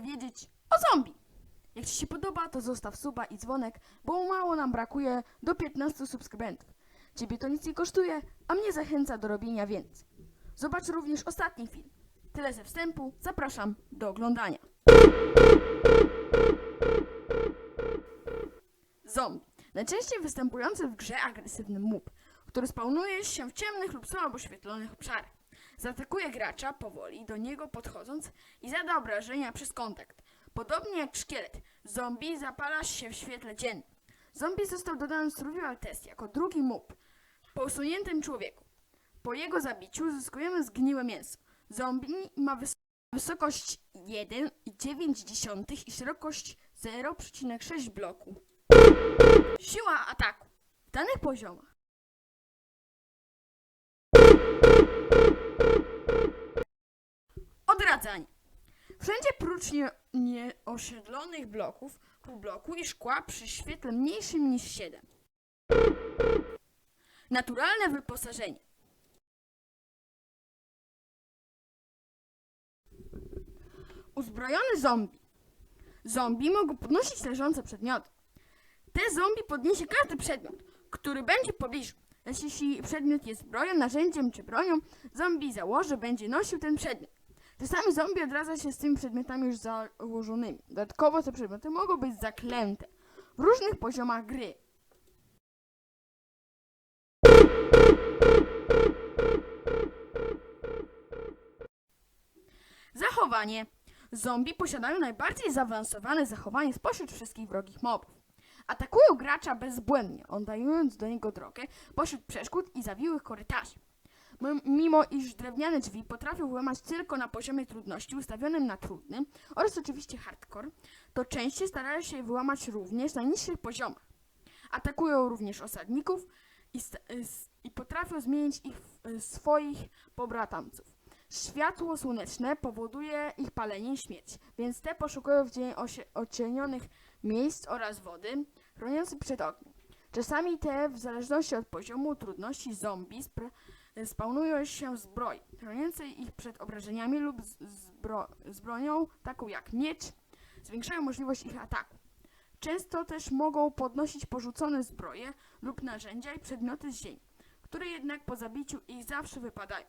wiedzieć o zombie. Jak Ci się podoba, to zostaw suba i dzwonek, bo mało nam brakuje do 15 subskrybentów. Ciebie to nic nie kosztuje, a mnie zachęca do robienia więcej. Zobacz również ostatni film. Tyle ze wstępu, zapraszam do oglądania. Zombie. Najczęściej występujący w grze agresywny mób, który spawnuje się w ciemnych lub słabo oświetlonych obszarach. Zaatakuje gracza powoli, do niego podchodząc i zada obrażenia przez kontakt. Podobnie jak szkielet, zombie zapala się w świetle dziennym. Zombie został dodany w survival test jako drugi mób po usuniętym człowieku. Po jego zabiciu uzyskujemy zgniłe mięso. Zombie ma wys- wysokość 1,9 i szerokość 0,6 bloku. Siła ataku. W danych poziomach. Wszędzie prócz nie- nieosiedlonych bloków, półbloku i szkła przy świetle mniejszym niż 7. Naturalne wyposażenie. Uzbrojony zombie. Zombie mogą podnosić leżące przedmioty. Te zombie podniesie każdy przedmiot, który będzie w pobliżu. Jeśli przedmiot jest zbroją, narzędziem czy bronią, zombie założy, będzie nosił ten przedmiot. Czasami zombie odradza się z tymi przedmiotami już założonymi. Dodatkowo te przedmioty mogą być zaklęte w różnych poziomach gry. Zachowanie. Zombie posiadają najbardziej zaawansowane zachowanie spośród wszystkich wrogich mobów. Atakują gracza bezbłędnie, oddając do niego drogę pośród przeszkód i zawiłych korytarzy. Mimo iż drewniane drzwi potrafią włamać tylko na poziomie trudności ustawionym na trudny oraz oczywiście hardcore, to częściej starają się wyłamać również na niższych poziomach. Atakują również osadników i, s- i potrafią zmienić ich y, swoich pobratamców. Światło słoneczne powoduje ich palenie i śmierć, więc te poszukują w dzień ocienionych miejsc oraz wody, chroniących przed ogniem. Czasami te, w zależności od poziomu trudności zombie, spawnują się zbroi, chroniącej ich przed obrażeniami lub zbro, taką jak miecz, zwiększają możliwość ich ataku. Często też mogą podnosić porzucone zbroje lub narzędzia i przedmioty z ziemi, które jednak po zabiciu ich zawsze wypadają.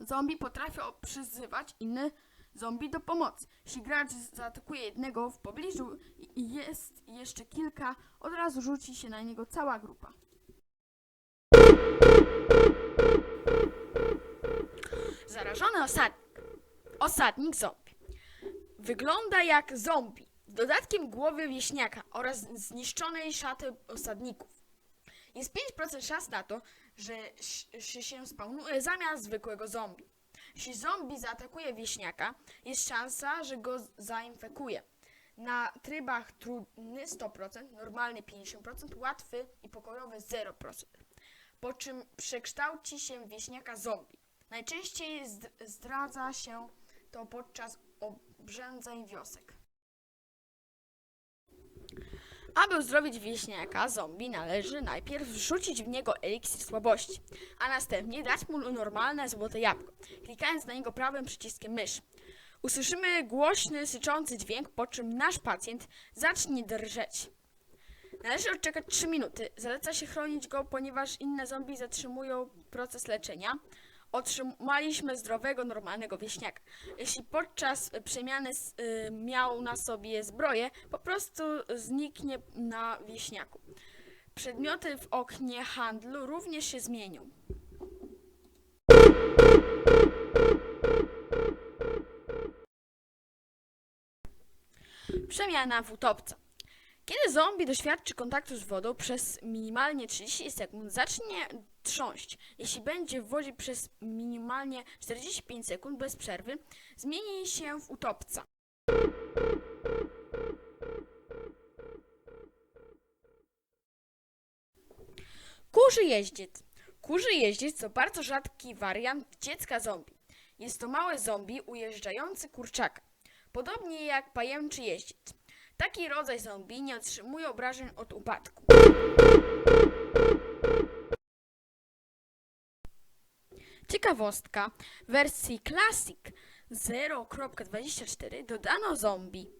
Zombie potrafią przyzywać inne zombie do pomocy. Jeśli gracz zaatakuje jednego w pobliżu i- jest jeszcze kilka, od razu rzuci się na niego cała grupa. Zarażony osadnik. Osadnik zombie. Wygląda jak zombie, dodatkiem głowy wieśniaka oraz zniszczonej szaty osadników. Jest 5% szans na to, że się spawnuje zamiast zwykłego zombie. Jeśli zombie zaatakuje wieśniaka, jest szansa, że go zainfekuje. Na trybach trudny 100%, normalny 50%, łatwy i pokojowy 0%. Po czym przekształci się wieśniaka zombie. Najczęściej zd- zdradza się to podczas obrzędzeń wiosek. Aby uzdrowić wieśniaka zombie należy najpierw wrzucić w niego eliksir słabości, a następnie dać mu normalne złote jabłko, klikając na niego prawym przyciskiem myszy. Usłyszymy głośny, syczący dźwięk, po czym nasz pacjent zacznie drżeć. Należy odczekać 3 minuty. Zaleca się chronić go, ponieważ inne zombie zatrzymują proces leczenia. Otrzymaliśmy zdrowego, normalnego wieśniaka. Jeśli podczas przemiany y, miał na sobie zbroję, po prostu zniknie na wieśniaku. Przedmioty w oknie handlu również się zmienią. Przemiana w utopca. Kiedy zombie doświadczy kontaktu z wodą przez minimalnie 30 sekund, zacznie trząść. Jeśli będzie w wodzie przez minimalnie 45 sekund bez przerwy, zmieni się w utopca. Kurzy jeździec. Kurzy jeździec to bardzo rzadki wariant dziecka zombie. Jest to małe zombie ujeżdżający kurczaka. Podobnie jak pajęczy jeździec. Taki rodzaj zombie nie otrzymuje obrażeń od upadku. Ciekawostka. W wersji Classic 0.24 dodano zombie.